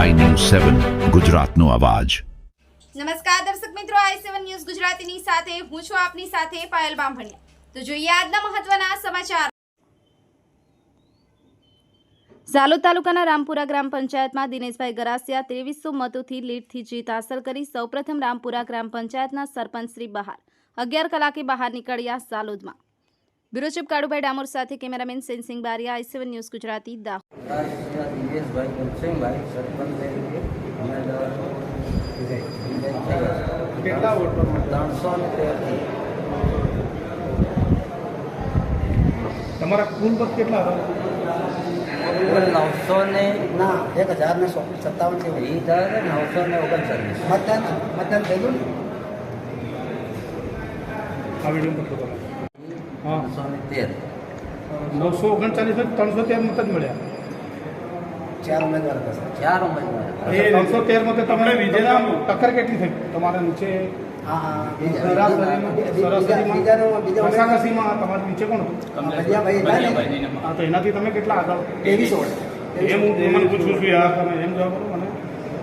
News સેવન ગુજરાતનો અવાજ. નમસ્કાર દર્શક મિત્રો આઈ સેવન ન્યૂઝ ગુજરાતીની સાથે, હું છું આપની સાથે પાયલ બામભણિયા. તો જોઈએ આજના મહત્વના સમાચાર. ઝાલોદ તાલુકાના રામપુરા ગ્રામ પંચાયતમાં દિનેશભાઈ ગરાસિયા ત્રેવીસો મતોથી લીડથી જીત હાંસલ કરી. સૌપ્રથમ રામપુરા ગ્રામ પંચાયતના સરપંચ શ્રી બહાર. અગિયાર કલાકે બહાર નીકળ્યા ઝાલોદમાં. બ્યુરો ચીફ કાળુભાઈ ડામોર સાથે cameraman Sensing Bariya I seven news Gujarati, Dahod. Dineshbhai Ghanshyambhai sarpanch કેટલા વોટો ત્રણસો ને તેરથી તમારા કુલ મત કેટલા હતા? નવસો ને ના એક હજાર ને સો સત્તાવન છે. એ થાય નવસો ને ઓગણચાલીસ મતદાન મતદાન થયેલું ને? આ વીડિયો હા. નવસો ઓગણચાલીસ ત્રણસો તેર મત જ મળ્યા. ચાર ઉમેદવાર હતા ચાર ઉમેદવાર. ત્રણસો તેરમાં તમને વિજયના ટક્કર કેટલી થઈ? તમારા નીચે એનાથી તમે કેટલા આગળ? એમ હું પૂછું છું યાર તમે એમ જવાબ કરો મને.